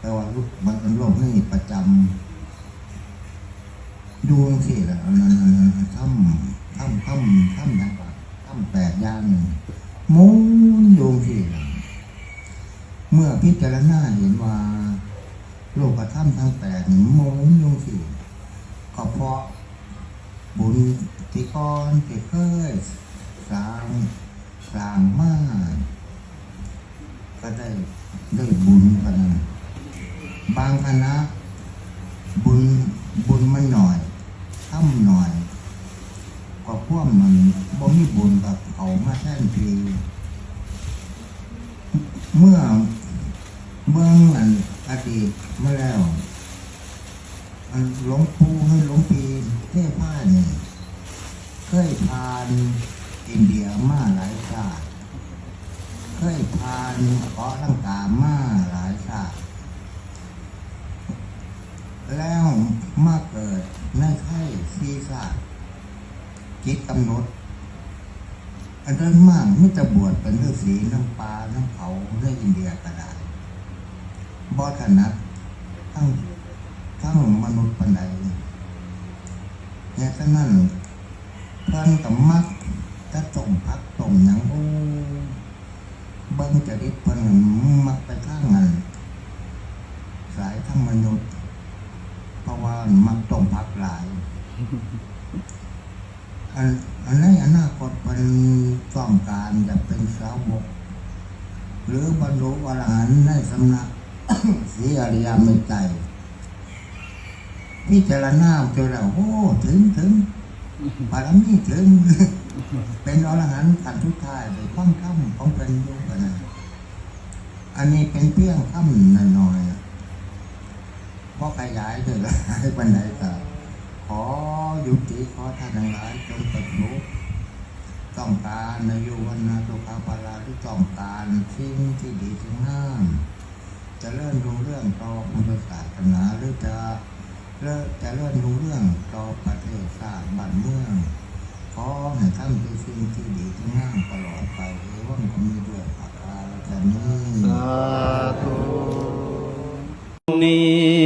แต่ว่าลูกมันเป็นโรคนี่ประจำดวงสิละอันนั้นนนั้นถ้ำถ้ำถ้ำถ้ำยังกว่าถ้ำแปดย่างหนึ่งหมุนดวงสิละเมื่อพิจารณาเห็นว่าโลกธรรมทั้งแปดนี่หมุนดวงสิก็เพราะบุญที่ก่อนที่เคยสร้างสร้างมาก็ได้ได้บุญกันนะ บางคณะบุญบุญมันหน่อยทำหน่อยก็พวกมันบ่มีบุญกับเขามาแท่นทีเมื่อเมื่ออันอดีตมาแล้วอันหลวงปู่ให้หลวงปีเทพผ้าเนี่ยเคยพานอินเดียมาหลายชาติเคยพานเกาะลังกามาหลายชาติ แล้วมาเกิดในไข่ซีชาติจิตกำหนดอันนั้นมากมิจะบวชเป็นฤาษีน้ำปลาน้ำเขาในอินเดียก็ได้บอถนัดทั้งทั้งมนุษย์ปันใดเนี่ยฉะนั้นเพื่อนกับมักจะต้มพักต้มหยังโอ้เบิ้งจะริดเพิ่นมักไปข้างนั้นสายทั้งมนุษย์ เพราะว่ามักต้มพักหลาย อันอันในอนาคตมันต้องการจะเป็นสาวก หรือบรรลุอรหันต์ในสำนักสีอริยเมตไตรพิจารณาจนแล้วโอ้ถึงถึงบารมีถึง เป็นอรหันต์ขันทุกทายเลยข้องค่ำของเป็นอยุกันนะอันนี้เป็นเพียงค่ำหน่อยๆอะเพราะขยายเลยละให้ปันไดก็ขอยุติขอท่านทั้งหลายจงตัดลุ ต้องการในยุวันนาตุคาปาราที่ต้องการสิ่งที่ดีที่งามจะเริ่มรู้เรื่องต่อพุทธศาสนาหรือจะเลิกจะเริ่มรู้เรื่องต่อประเทศชาติบ้านเมืองขอให้ท่านเป็นสิ่งที่ดีที่งามตลอดไปเอวังก็มีด้วยปากกาและนี้สาธุนิ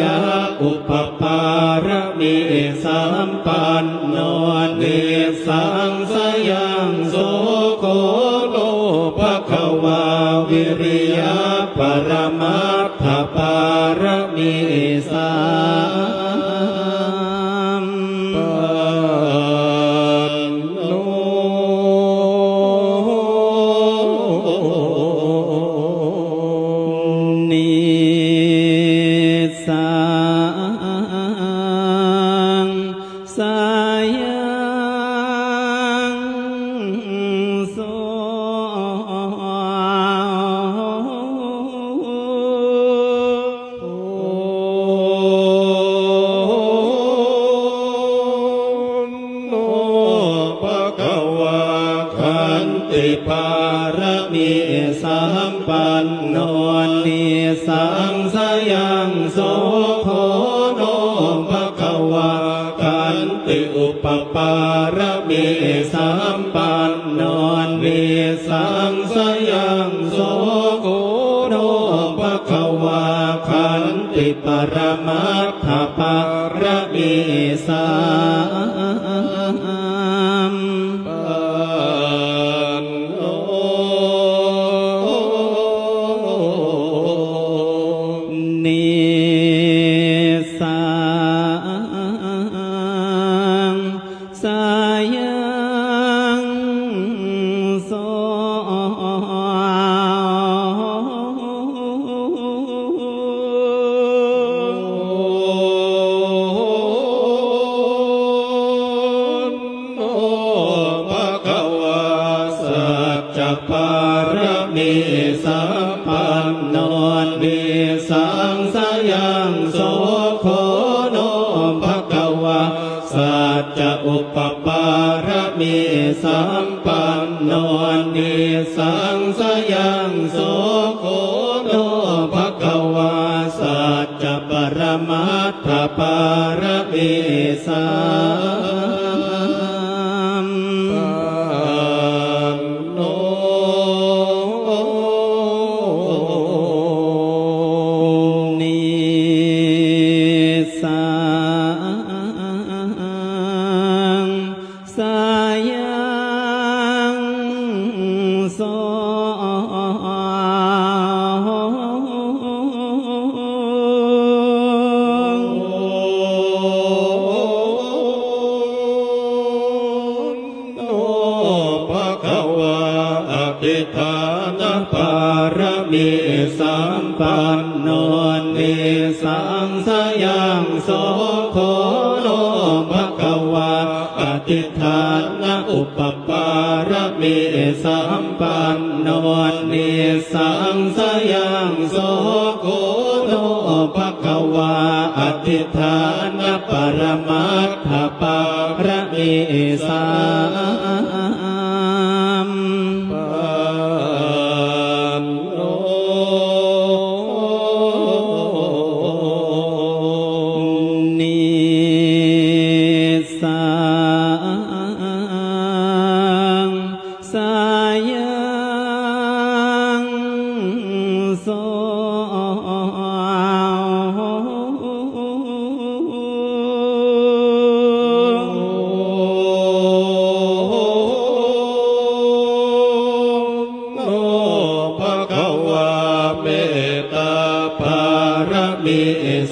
ยะอุปปารมีสัมปันโนเนสังสยังโสโคโลภะควาวิริยะปรมัตถปารมีสัม นติปารมีสัมปันโนนิสังสยังโสโคโนภะคะวะขันติอุปปารมีสัมปันโนนิสังสยังโสโคโนภะคะวะขันติปรมัตถปารมีสัม โสโคโนภะกะวาสัจจะอุปปารมีสัมปันโนนิสังสยังโสโคโนภะคะวาสัจจะปรมัตถปารมีสัม อภิธานปารมีสัมปันโนเนสังสยังโสโคโนภะควะอธิฐานนะอุปปารมีสัมปันโนเนสังสยังโสโคโนภะควะอธิฐานะปรมัตถปารมีสัม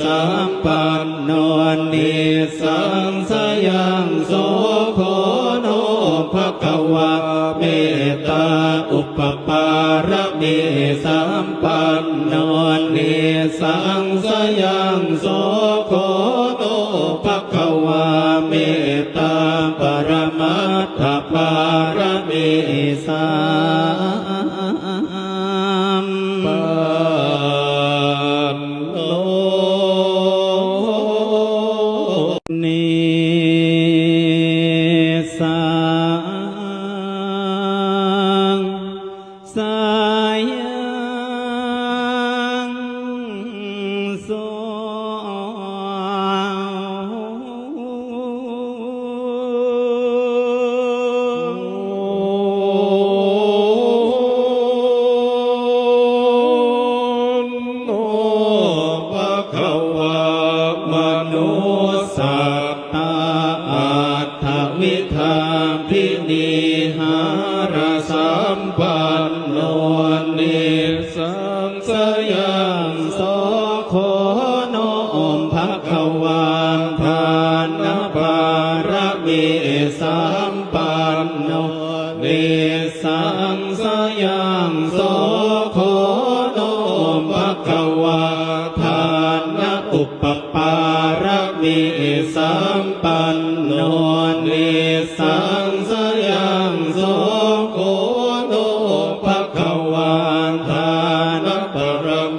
สัมปันโนนิสังสยังโส ภะคะวะเมตตาปรมัตถปารมีสั สัมปันโนนิ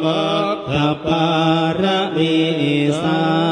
มัคคปารมีสัม